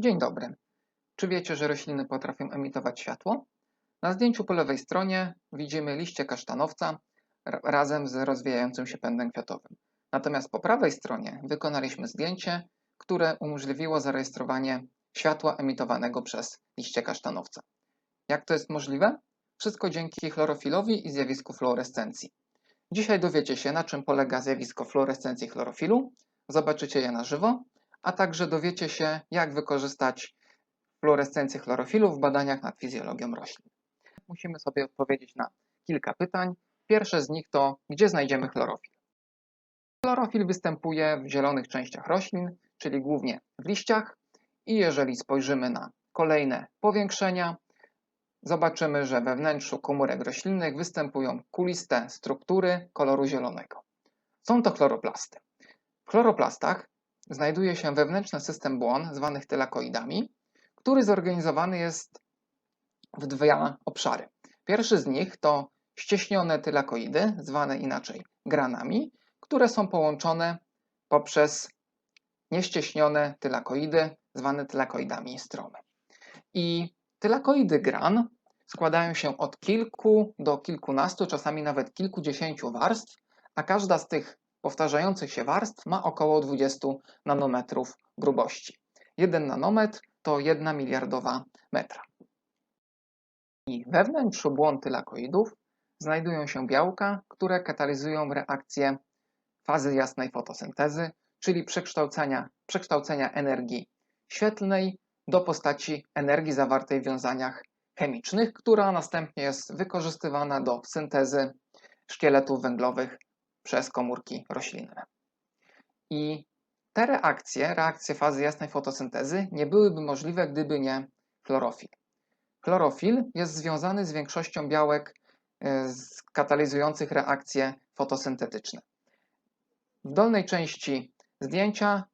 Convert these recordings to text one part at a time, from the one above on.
Dzień dobry. Czy wiecie, że rośliny potrafią emitować światło? Na zdjęciu po lewej stronie widzimy liście kasztanowca ra- razem z rozwijającym się pędem kwiatowym. Natomiast po prawej stronie wykonaliśmy zdjęcie, które umożliwiło zarejestrowanie światła emitowanego przez liście kasztanowca. Jak to jest możliwe? Wszystko dzięki chlorofilowi i zjawisku fluorescencji. Dzisiaj dowiecie się, na czym polega zjawisko fluorescencji chlorofilu, zobaczycie je na żywo, a także dowiecie się, jak wykorzystać fluorescencję chlorofilu w badaniach nad fizjologią roślin. Musimy sobie odpowiedzieć na kilka pytań. Pierwsze z nich to, gdzie znajdziemy chlorofil? Chlorofil występuje w zielonych częściach roślin, czyli głównie w liściach i jeżeli spojrzymy na kolejne powiększenia, zobaczymy, że we wnętrzu komórek roślinnych występują kuliste struktury koloru zielonego. Są to chloroplasty. W chloroplastach znajduje się wewnętrzny system błon zwanych tylakoidami, który zorganizowany jest w dwa obszary. Pierwszy z nich to ścieśnione tylakoidy, zwane inaczej granami, które są połączone poprzez nieścieśnione tylakoidy, zwane tylakoidami stromy. I tylakoidy gran składają się od kilku do kilkunastu, czasami nawet kilkudziesięciu warstw, a każda z tych powtarzających się warstw ma około 20 nanometrów grubości. 1 nanometr to 1 miliardowa metra. I we wnętrzu błon tylakoidów znajdują się białka, które katalizują reakcję fazy jasnej fotosyntezy, czyli przekształcenia, przekształcenia energii świetlnej do postaci energii zawartej w wiązaniach chemicznych, która następnie jest wykorzystywana do syntezy szkieletów węglowych przez komórki roślinne. I te reakcje, reakcje fazy jasnej fotosyntezy, nie byłyby możliwe, gdyby nie chlorofil. Chlorofil jest związany z większością białek e, katalizujących reakcje fotosyntetyczne. W dolnej części zdjęcia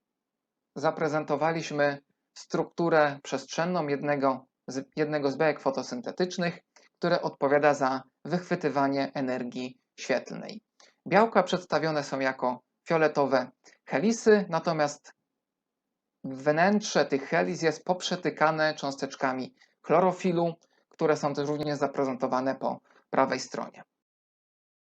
zaprezentowaliśmy strukturę przestrzenną jednego z, jednego z białek fotosyntetycznych, które odpowiada za wychwytywanie energii świetlnej. Białka przedstawione są jako fioletowe helisy, natomiast wnętrze tych helis jest poprzetykane cząsteczkami chlorofilu, które są też również zaprezentowane po prawej stronie.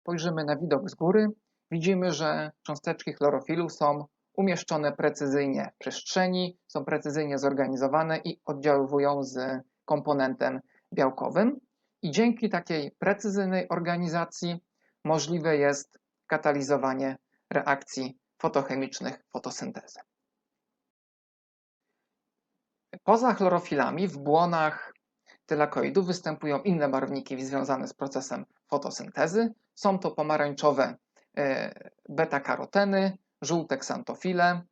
Spojrzymy na widok z góry. Widzimy, że cząsteczki chlorofilu są umieszczone precyzyjnie w przestrzeni, są precyzyjnie zorganizowane i oddziaływują z komponentem białkowym. I dzięki takiej precyzyjnej organizacji możliwe jest katalizowanie reakcji fotochemicznych fotosyntezy. Poza chlorofilami w błonach tylakoidów występują inne barwniki związane z procesem fotosyntezy. Są to pomarańczowe e, beta-karoteny, żółte ksantofile,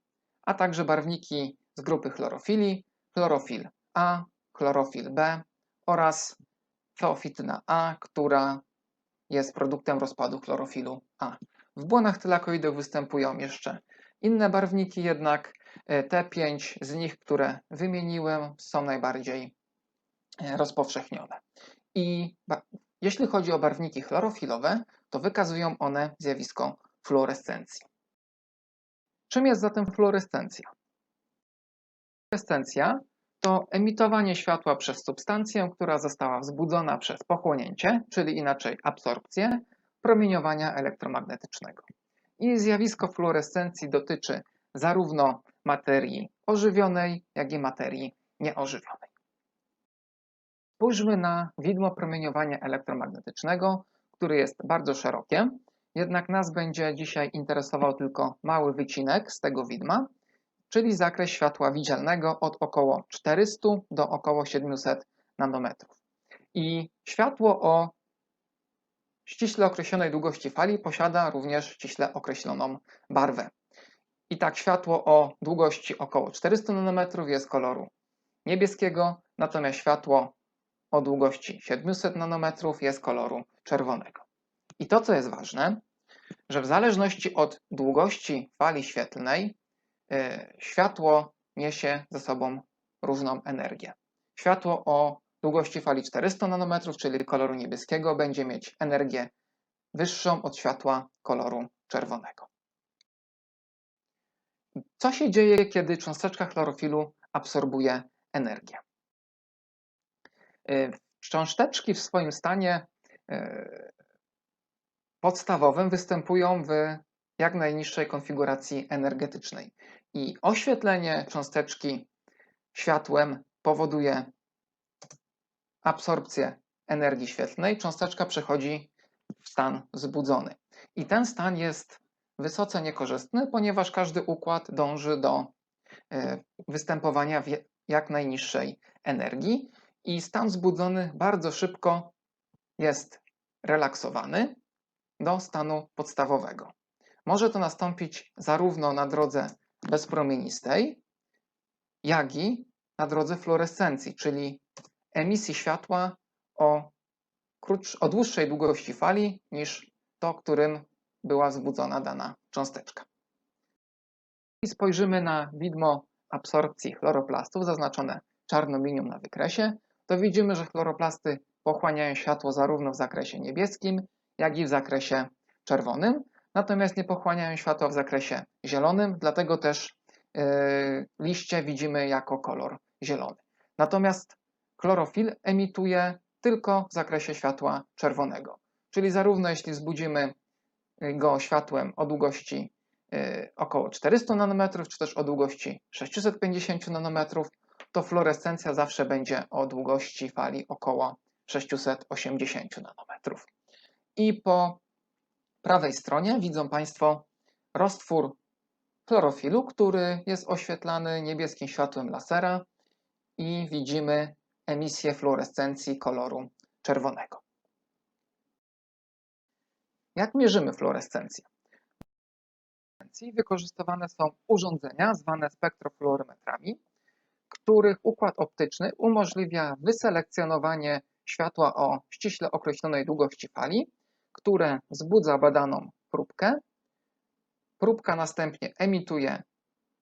a także barwniki z grupy chlorofili, chlorofil A, chlorofil B oraz feofityna A, która jest produktem rozpadu chlorofilu A. W błonach tylakoidów występują jeszcze inne barwniki, jednak e, te pięć z nich, które wymieniłem, są najbardziej e, rozpowszechnione. I jeśli chodzi o barwniki chlorofilowe, to wykazują one zjawisko fluorescencji. Czym jest zatem fluorescencja? Fluorescencja to emitowanie światła przez substancję, która została wzbudzona przez pochłonięcie, czyli inaczej absorpcję, promieniowania elektromagnetycznego. I zjawisko fluorescencji dotyczy zarówno materii ożywionej, jak i materii nieożywionej. Spójrzmy na widmo promieniowania elektromagnetycznego, które jest bardzo szerokie, jednak nas będzie dzisiaj interesował tylko mały wycinek z tego widma, czyli zakres światła widzialnego od około 400 do około 700 nanometrów. I światło o ściśle określonej długości fali posiada również ściśle określoną barwę. I tak światło o długości około 400 nanometrów jest koloru niebieskiego, natomiast światło o długości 700 nanometrów jest koloru czerwonego. I to, co jest ważne, że w zależności od długości fali świetlnej, yy, światło niesie ze sobą różną energię. Światło o długości fali 400 nanometrów, czyli koloru niebieskiego, będzie mieć energię wyższą od światła koloru czerwonego. Co się dzieje, kiedy cząsteczka chlorofilu absorbuje energię. Y, Cząsteczki w swoim stanie y, podstawowym występują w jak najniższej konfiguracji energetycznej i oświetlenie cząsteczki światłem powoduje absorpcję energii świetlnej. Cząsteczka przechodzi w stan zbudzony. I ten stan jest wysoce niekorzystny, ponieważ każdy układ dąży do y, występowania jak najniższej energii i stan zbudzony bardzo szybko jest relaksowany do stanu podstawowego. Może to nastąpić zarówno na drodze bezpromienistej, jak i na drodze fluorescencji, czyli emisji światła o, krótsz, o dłuższej długości fali niż to, którym była wzbudzona dana cząsteczka. I spojrzymy na widmo absorpcji chloroplastów zaznaczone czarną linią na wykresie, to widzimy, że chloroplasty pochłaniają światło zarówno w zakresie niebieskim, jak i w zakresie czerwonym, natomiast nie pochłaniają światła w zakresie zielonym, dlatego też yy, liście widzimy jako kolor zielony. Natomiast chlorofil emituje tylko w zakresie światła czerwonego, czyli zarówno jeśli wzbudzimy go światłem o długości yy, około 400 nanometrów, czy też o długości 650 nanometrów, to fluorescencja zawsze będzie o długości fali około 680 nanometrów. I po prawej stronie widzą Państwo roztwór chlorofilu, który jest oświetlany niebieskim światłem lasera i widzimy emisję fluorescencji koloru czerwonego. Jak mierzymy fluorescencję? Wykorzystywane są urządzenia zwane spektrofluorymetrami, których układ optyczny umożliwia wyselekcjonowanie światła o ściśle określonej długości fali, które wzbudza badaną próbkę. Próbka następnie emituje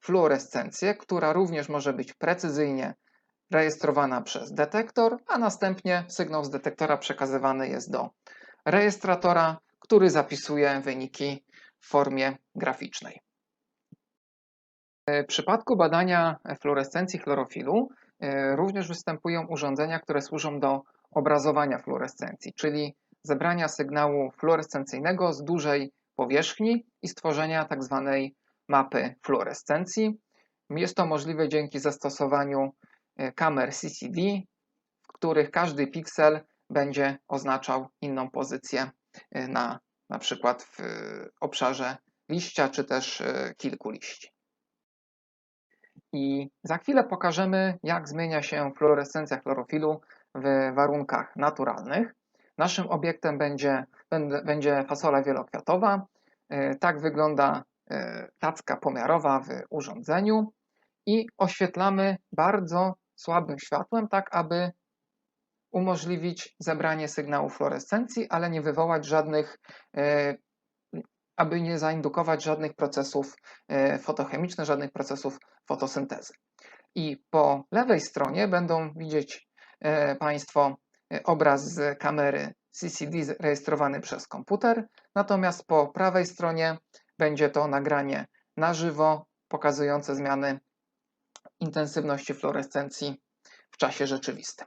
fluorescencję, która również może być precyzyjnie rejestrowana przez detektor, a następnie sygnał z detektora przekazywany jest do rejestratora, który zapisuje wyniki w formie graficznej. W przypadku badania fluorescencji chlorofilu e, również występują urządzenia, które służą do obrazowania fluorescencji, czyli zebrania sygnału fluorescencyjnego z dużej powierzchni i stworzenia tzw. Tak mapy fluorescencji. Jest to możliwe dzięki zastosowaniu kamer CCD, w których każdy piksel będzie oznaczał inną pozycję e, na, na przykład w obszarze liścia czy też kilku liści. I za chwilę pokażemy, jak zmienia się fluorescencja chlorofilu w warunkach naturalnych. Naszym obiektem będzie, będzie fasola wielokwiatowa. E, tak wygląda e, tacka pomiarowa w urządzeniu i oświetlamy bardzo słabym światłem, tak aby umożliwić zebranie sygnału fluorescencji, ale nie wywołać żadnych e, aby nie zaindukować żadnych procesów e, fotochemicznych, żadnych procesów fotosyntezy. I po lewej stronie będą widzieć e, Państwo obraz z kamery CCD rejestrowany przez komputer, natomiast po prawej stronie będzie to nagranie na żywo pokazujące zmiany intensywności fluorescencji w czasie rzeczywistym.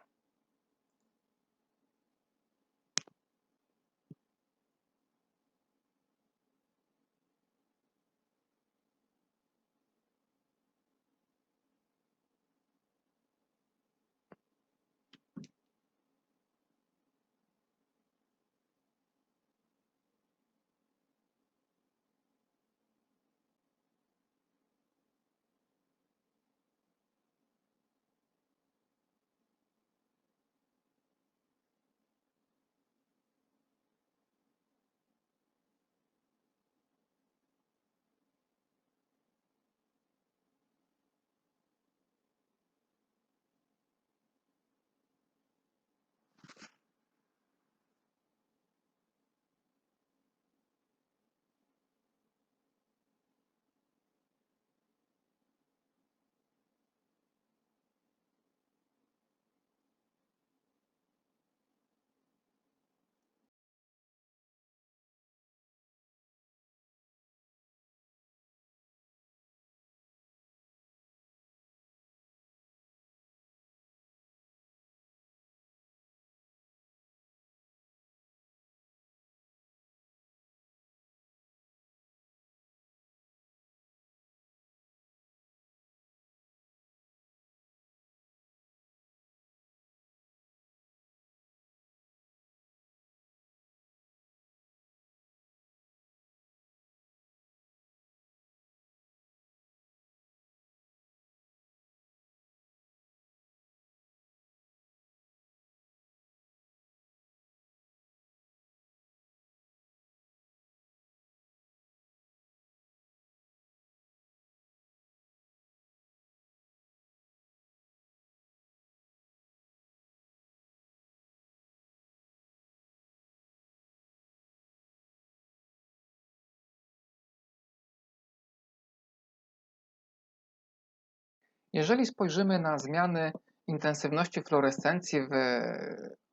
Jeżeli spojrzymy na zmiany intensywności fluorescencji w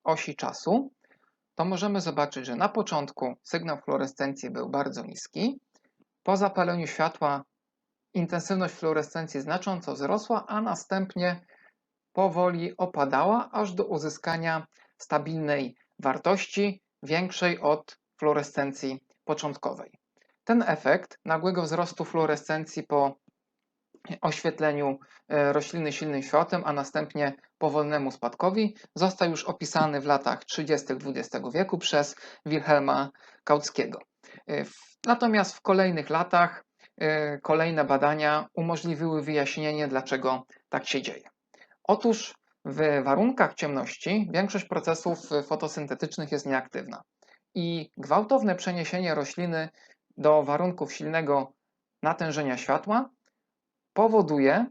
osi czasu, to możemy zobaczyć, że na początku sygnał fluorescencji był bardzo niski. Po zapaleniu światła intensywność fluorescencji znacząco wzrosła, a następnie powoli opadała, aż do uzyskania stabilnej wartości większej od fluorescencji początkowej. Ten efekt nagłego wzrostu fluorescencji po oświetleniu e, rośliny silnym światłem, a następnie powolnemu spadkowi, został już opisany w latach 30. XX wieku przez Wilhelma Kautskiego. E, natomiast w kolejnych latach e, kolejne badania umożliwiły wyjaśnienie, dlaczego tak się dzieje. Otóż w warunkach ciemności większość procesów fotosyntetycznych jest nieaktywna i gwałtowne przeniesienie rośliny do warunków silnego natężenia światła powoduje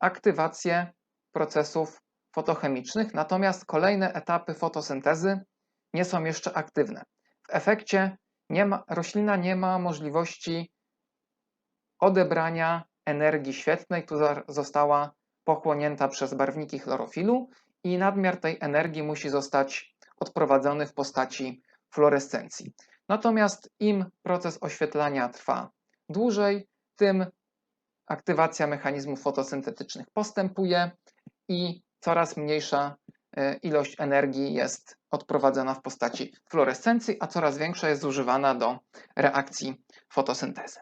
aktywację procesów fotochemicznych, natomiast kolejne etapy fotosyntezy nie są jeszcze aktywne. W efekcie nie ma, roślina nie ma możliwości odebrania energii świetlnej, która została pochłonięta przez barwniki chlorofilu i nadmiar tej energii musi zostać odprowadzony w postaci fluorescencji. Natomiast im proces oświetlania trwa dłużej, tym aktywacja mechanizmów fotosyntetycznych postępuje i coraz mniejsza e, ilość energii jest odprowadzana w postaci fluorescencji, a coraz większa jest zużywana do reakcji fotosyntezy.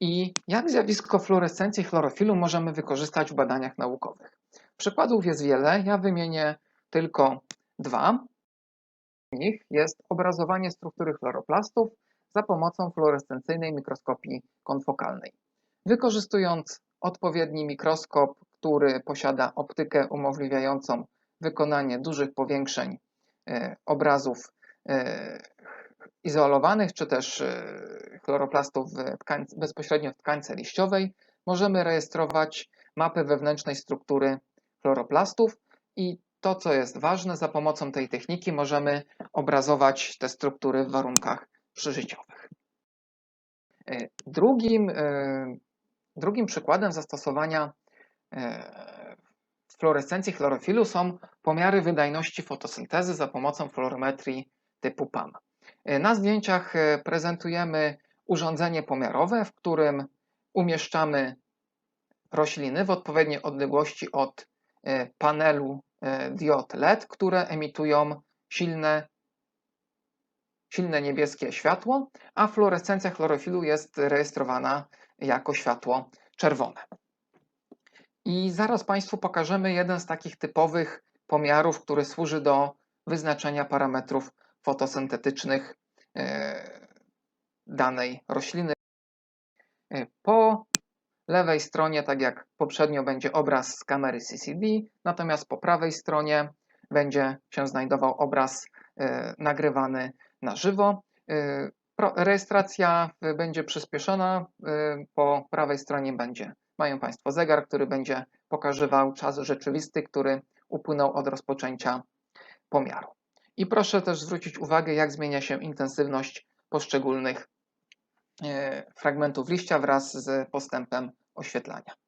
I jak zjawisko fluorescencji chlorofilu możemy wykorzystać w badaniach naukowych? Przykładów jest wiele, ja wymienię tylko dwa. Z nich jest obrazowanie struktury chloroplastów za pomocą fluorescencyjnej mikroskopii konfokalnej. Wykorzystując odpowiedni mikroskop, który posiada optykę umożliwiającą wykonanie dużych powiększeń e, obrazów e, izolowanych, czy też e, chloroplastów bezpośrednio w tkańce liściowej, możemy rejestrować mapy wewnętrznej struktury chloroplastów i to, co jest ważne, za pomocą tej techniki możemy obrazować te struktury w warunkach przyżyciowych. E, drugim, e, drugim przykładem zastosowania e, fluorescencji chlorofilu są pomiary wydajności fotosyntezy za pomocą fluorometrii typu PAM. Na zdjęciach prezentujemy urządzenie pomiarowe, w którym umieszczamy rośliny w odpowiedniej odległości od panelu diod LED, które emitują silne silne niebieskie światło, a fluorescencja chlorofilu jest rejestrowana jako światło czerwone. I zaraz Państwu pokażemy jeden z takich typowych pomiarów, który służy do wyznaczenia parametrów fotosyntetycznych e, danej rośliny. E, po lewej stronie, tak jak poprzednio, będzie obraz z kamery CCD, natomiast po prawej stronie będzie się znajdował obraz e, nagrywany na żywo. Y, rejestracja będzie przyspieszona. Y, po prawej stronie będzie, mają Państwo zegar, który będzie pokazywał czas rzeczywisty, który upłynął od rozpoczęcia pomiaru. I proszę też zwrócić uwagę, jak zmienia się intensywność poszczególnych y, fragmentów liścia wraz z postępem oświetlania.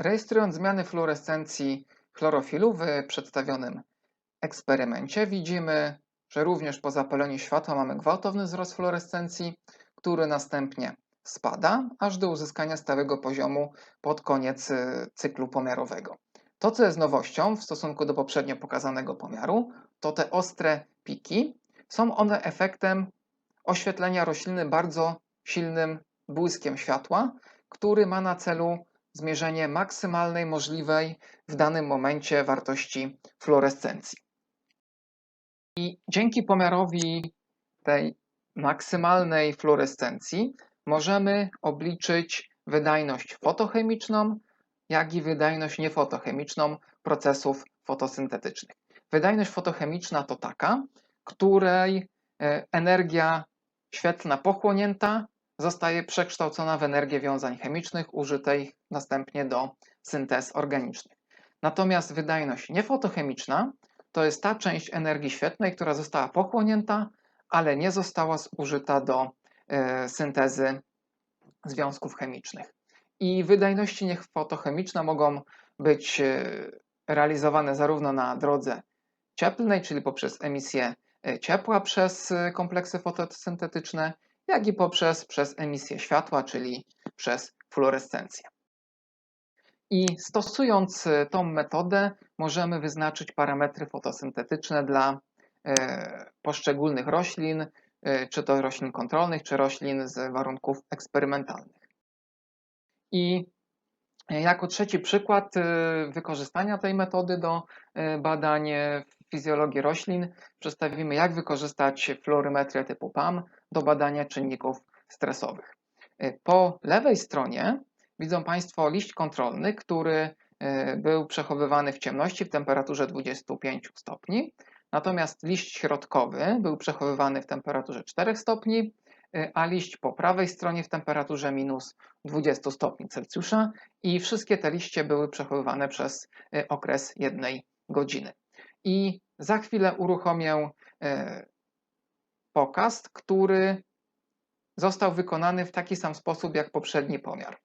Rejestrując zmiany fluorescencji chlorofilu w przedstawionym eksperymencie, widzimy, że również po zapaleniu światła mamy gwałtowny wzrost fluorescencji. który następnie spada, aż do uzyskania stałego poziomu pod koniec y, cyklu pomiarowego. To, co jest nowością w stosunku do poprzednio pokazanego pomiaru, to te ostre piki. Są one efektem oświetlenia rośliny bardzo silnym błyskiem światła, który ma na celu zmierzenie maksymalnej możliwej w danym momencie wartości fluorescencji. I dzięki pomiarowi tej maksymalnej fluorescencji możemy obliczyć wydajność fotochemiczną, jak i wydajność niefotochemiczną procesów fotosyntetycznych. Wydajność fotochemiczna to taka, której e, energia świetlna pochłonięta zostaje przekształcona w energię wiązań chemicznych, użytej następnie do syntez organicznych. Natomiast wydajność niefotochemiczna to jest ta część energii świetlnej, która została pochłonięta, ale nie została zużyta do e, syntezy związków chemicznych. I wydajności niefotochemiczne mogą być e, realizowane zarówno na drodze cieplnej, czyli poprzez emisję e, ciepła przez kompleksy fotosyntetyczne, jak i poprzez przez emisję światła, czyli przez fluorescencję. I stosując e, tą metodę, możemy wyznaczyć parametry fotosyntetyczne dla e, poszczególnych roślin, e, czy to roślin kontrolnych, czy roślin z warunków eksperymentalnych. I jako trzeci przykład wykorzystania tej metody do badań fizjologii roślin przedstawimy, jak wykorzystać fluorymetrię typu PAM do badania czynników stresowych. Po lewej stronie Widzą Państwo liść kontrolny, który e, był przechowywany w ciemności w temperaturze 25 stopni, natomiast liść środkowy był przechowywany w temperaturze 4 stopni, e, a liść po prawej stronie w temperaturze minus 20 stopni Celsjusza i wszystkie te liście były przechowywane przez okres jednej godziny. I za chwilę uruchomię pokaz, który został wykonany w taki sam sposób jak poprzedni pomiar.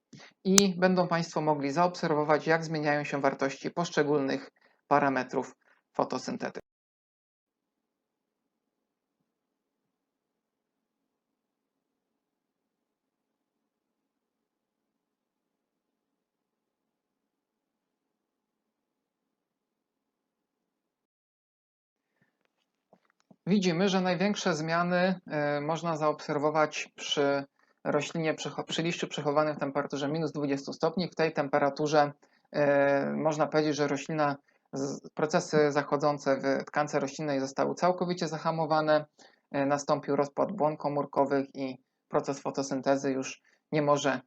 I będą Państwo mogli zaobserwować, jak zmieniają się wartości poszczególnych parametrów fotosyntetyki. Widzimy, że największe zmiany e, można zaobserwować przy roślinie, przy liściu przechowanym w temperaturze minus 20 stopni. W tej temperaturze e, można powiedzieć, że roślina, procesy zachodzące w tkance roślinnej zostały całkowicie zahamowane. E, nastąpił rozpad błon komórkowych i proces fotosyntezy już nie może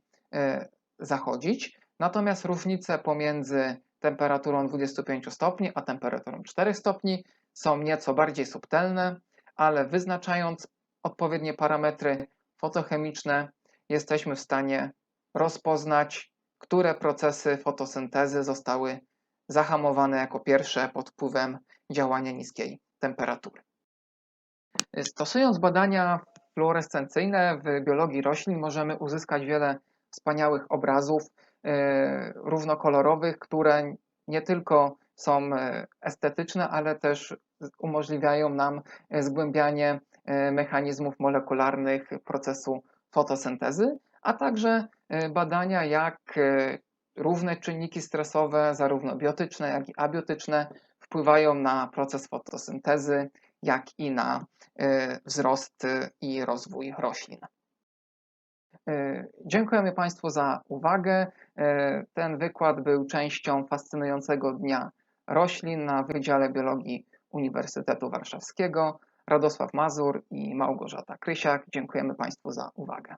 zachodzić. Natomiast różnice pomiędzy temperaturą 25 stopni a temperaturą 4 stopni są nieco bardziej subtelne, ale wyznaczając odpowiednie parametry fotochemiczne, jesteśmy w stanie rozpoznać, które procesy fotosyntezy zostały zahamowane jako pierwsze pod wpływem działania niskiej temperatury. Stosując badania fluorescencyjne w biologii roślin, możemy uzyskać wiele wspaniałych obrazów e, równokolorowych, które nie tylko są e, estetyczne, ale też umożliwiają nam e, zgłębianie e, mechanizmów molekularnych procesu fotosyntezy, a także badania, jak równe czynniki stresowe, zarówno biotyczne, jak i abiotyczne, wpływają na proces fotosyntezy, jak i na wzrost i rozwój roślin. Dziękujemy Państwu za uwagę. Ten wykład był częścią fascynującego dnia roślin na Wydziale Biologii Uniwersytetu Warszawskiego. Radosław Mazur i Małgorzata Krysiak. Dziękujemy Państwu za uwagę.